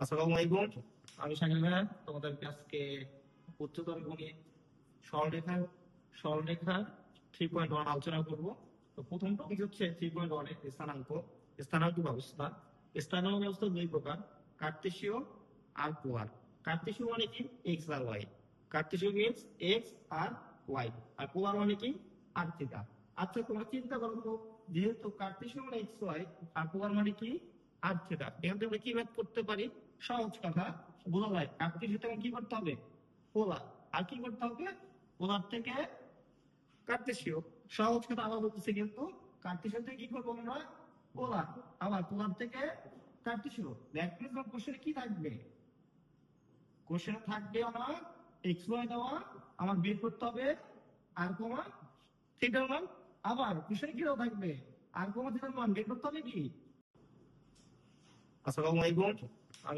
আসসালামু আমি শাকিল ভাইয়া, তোমাদেরকে আজকে উচ্চতর গণিত সরলরেখা সরলরেখা থ্রি পয়েন্ট ওয়ান আলোচনা করব। তো প্রথম টপিক হচ্ছে থ্রি পয়েন্ট ওয়ানের স্থানাঙ্ক স্থানাঙ্ক ব্যবস্থা। স্থানাঙ্ক ব্যবস্থা দুই প্রকার কার্তেশীয় আর পোয়ার কার্তেশীয় মানে কি? এক্স আর ওয়াই কার্তেশীয় মিনস এক্স আর ওয়াই আর পোয়ার মানে কি? আর থিটা আচ্ছা তোমরা চিন্তা করো যেহেতু কার্তেশীয় মানে এক্স ওয়াই আর পোয়ার মানে কি? আর থিটা এখান থেকে কি ম্যাথ করতে পারি? সহজ কথা, বোঝা যায়। কার্তেশীয় থেকে কি করতে হবে? পোলার। আর কি করতে হবে? পোলার থেকে কার্তেশীয় সহজ কথা আবার বলতেছে কিন্তু কার্তেশীয় থেকে কি করব আমরা? পোলার। আবার পোলার থেকে কার্তেশীয় দ্যাট মিনস কোশ্চেনে কি থাকবে? কোশ্চেনে থাকবে আমার এক্স ওয়াই দেওয়া। আমার বের করতে হবে আর কমা থিটার মান। আবার কোশ্চেনে কি থাকবে? আর কমা থিটার মান বের করতে হবে কি? আসসালামু আলাইকুম